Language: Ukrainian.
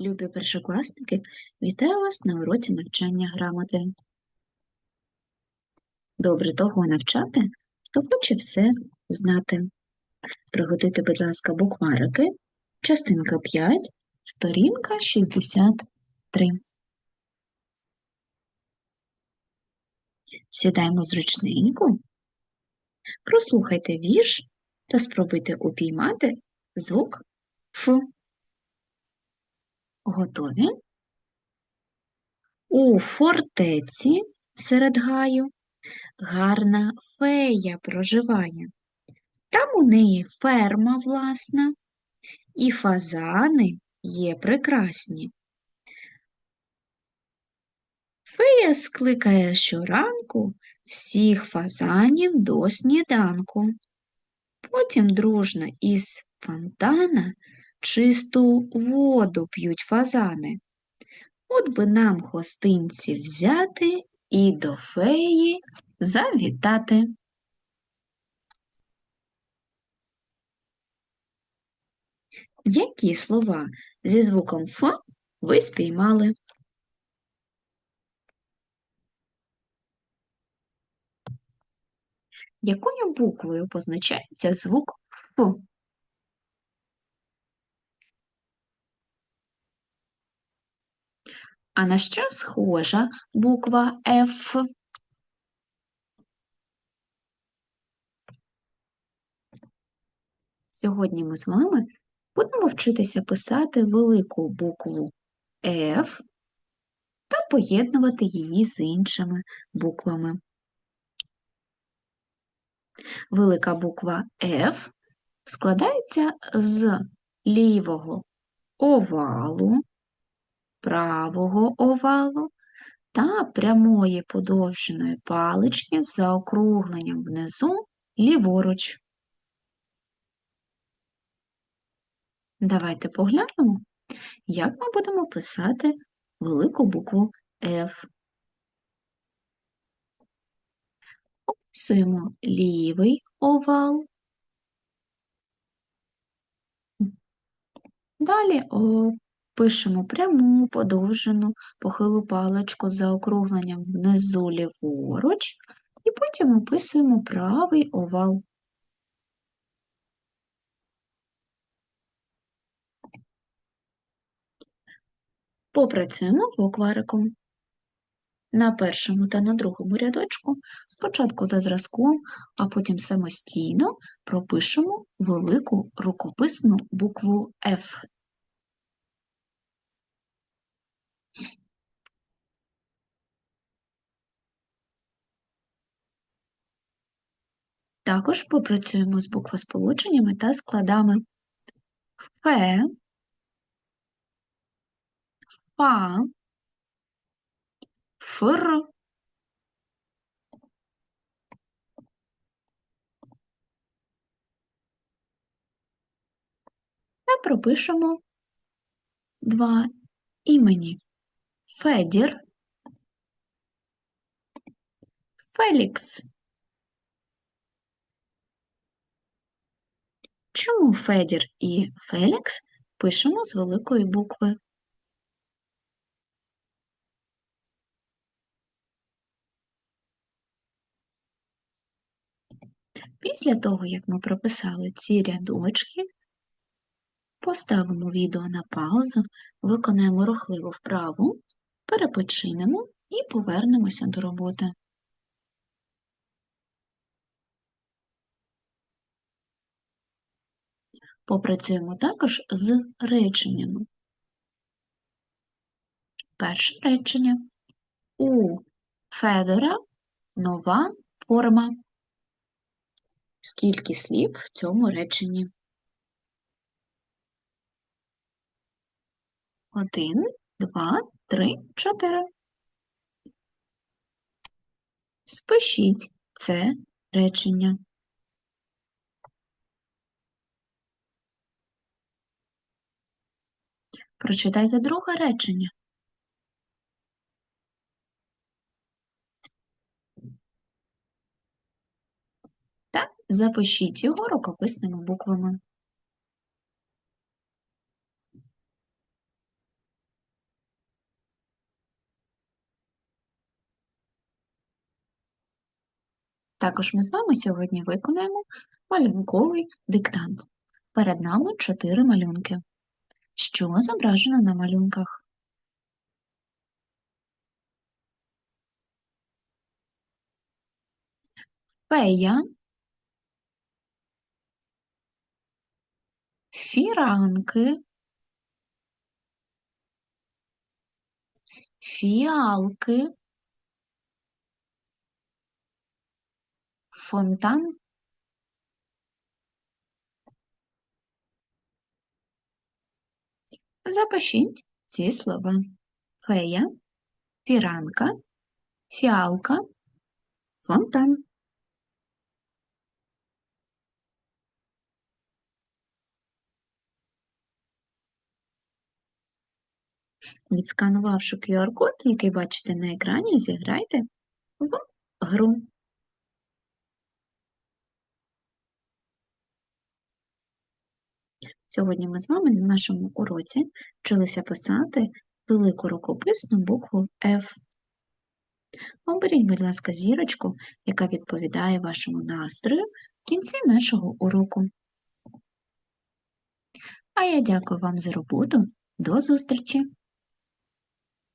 Любі першокласники, вітаю вас на уроці навчання грамоти. Добре того навчати, хто хоче все знати. Приготуйте, будь ласка, букварики, частинка 5, сторінка 63. Сідаємо зручненько, прослухайте вірш та спробуйте упіймати звук Ф. Готові? У фортеці серед гаю гарна фея проживає. Там у неї ферма власна, і фазани є прекрасні. Фея скликає щоранку всіх фазанів до сніданку. Потім дружно із фонтана чисту воду п'ють фазани. От би нам гостинці взяти і до феї завітати. Які слова зі звуком Ф ви спіймали? Якою буквою позначається звук Ф? А на що схожа буква Ф? Сьогодні ми з вами будемо вчитися писати велику букву F та поєднувати її з іншими буквами. Велика буква F складається з лівого овалу, правого овалу та прямої подовженої палички з заокругленням внизу ліворуч. Давайте поглянемо, як ми будемо писати велику букву F. Описуємо лівий овал. Далі пишемо пряму, подовжену, похилу паличку з заокругленням внизу ліворуч, і потім описуємо правий овал. Попрацюємо буквариком. На першому та на другому рядочку спочатку за зразком, а потім самостійно пропишемо велику рукописну букву F. Також попрацюємо з буквосполученнями та складами. Ф, Фа, Фр, та пропишемо два імені. Федір, Фелікс. Чому Федір і Фелікс пишемо з великої букви? Після того, як ми прописали ці рядочки, поставимо відео на паузу, виконаємо рухливу вправу, перепочинемо і повернемося до роботи. Попрацюємо також з реченнями. Перше речення. У Федора нова форма. Скільки слів в цьому реченні? Один, два, три, чотири. Спишіть це речення. Прочитайте друге речення. Та запишіть його рукописними буквами. Також ми з вами сьогодні виконаємо малюнковий диктант. Перед нами чотири малюнки. Що зображено на малюнках? Фея, фіранки, фіалки, фонтан Запишіть ці слова. Фея, фіранка, фіалка, фонтан. Відсканувавши QR-код, який бачите на екрані, зіграйте в гру. Сьогодні ми з вами на нашому уроці вчилися писати велику рукописну букву F. Оберіть, будь ласка, зірочку, яка відповідає вашому настрою в кінці нашого уроку. А я дякую вам за роботу. До зустрічі!